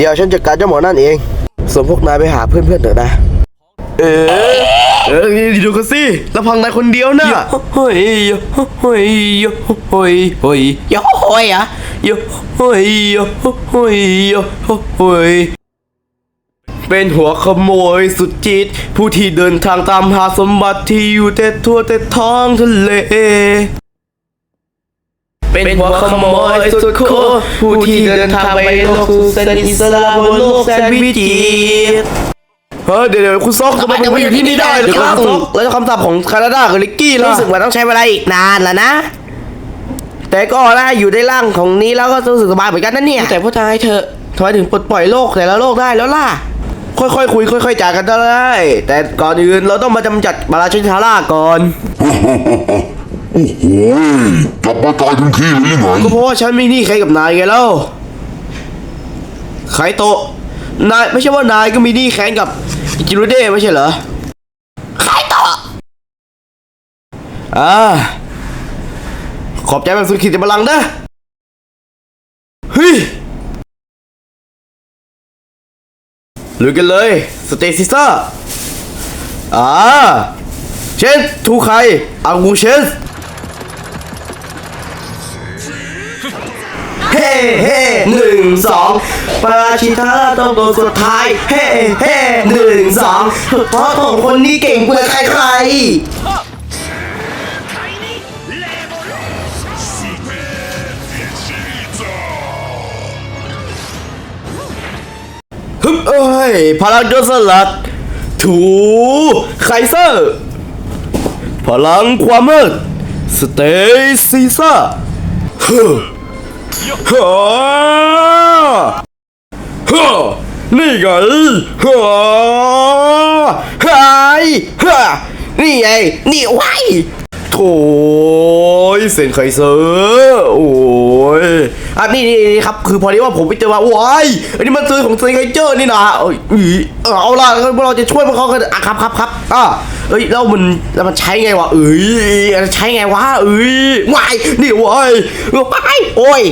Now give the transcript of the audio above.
เดี๋ยวฉันจัดการเจ้าหมอนั่นเอง ส่วนพวกนายไปหาเพื่อนๆเถอะนะ เออเออดูกันสิแล้วพังนายคนเดียวน่ะเฮ้ยเฮ้ยเฮ้ยเฮ้ยยโฮ้ยอะยเฮ้ยเฮ้ยเฮ้ยเป็นหัวขโมยสุดจิต ผู้ที่เดินทางตามหาสมบัติที่อยู่แต่ทั่วแต่ท้องทะเล เป็นหัวขโมยสุดโคตรผู้ที่เดินทางไปโลกสู่แสนอิสระบนโลกแสนวิจิตรเฮ้ยเดี๋ยวเดี๋ยวคุณซอกทำไมมาอยู่ที่นี่ได้เดี๋ยวคุณซอกแล้วคำศัพท์ของแคนาดากับลิกกี้ล่ะรู้สึกว่าต้องใช้เวลาอีกนานแล้วนะ แต่ก็นะอยู่ในร่างของนี้แล้วก็รู้สึกสบายเหมือนกันนะเนี่ยแต่ผู้ชายเถอะทำไมถึงปลดปล่อยโลกแต่ละโลกได้แล้วล่ะ ค่อยๆคุยค่อยๆจากันได้ แต่ก่อนอื่นเราต้องมาจำจัดบาราชินทาร่าก่อน โอ้โหกลับมาตายทันทีเลยหรือไงก็เพราะว่าฉันไม่หนี่ใครกับนายไงเล่าไคโตะนายไม่ใช่ว่านายก็มีหนี่แค้นกับอิจิโรเดะไม่ใช่เหรอไคโตะอ่าขอบใจแบบสุดขีดพลังนะเฮ้ยลุยกันเลยสเตซิซ่าอ่าเชนทูไครอากูเชน เฮ้เฮ้หนึ่งสองปาชิตาต้องตัวสุดท้ายเฮ้เฮ้หนึ่งสองเพราะของคนนี้เก่งกว่าใครใครฮึบเอ้ยพลังโจสลัด ถูไคเซอร์ พลังความมืดสเตซีซ่าฮึ ฮ่าฮ่านี่ไงฮ่าฮ่าฮ่านี่ไงนี่ไว้ โถยเซนเคเซอร์โอ้ยอะนี่นี่นี่ครับคือพอดีว่าผมไปเจอมาว้ายอันนี้มันซื้อของเซนไคเจอร์นี่นะเอ้ยอีเออเอาล่ะพวกเราจะช่วยพวกเขากันอะครับครับครับอะเอ้ยแล้วมันแล้วมันใช้ไงวะเอ้ยใช้ไงวะเอ้ยวายนี่วายว้ายโอ้ย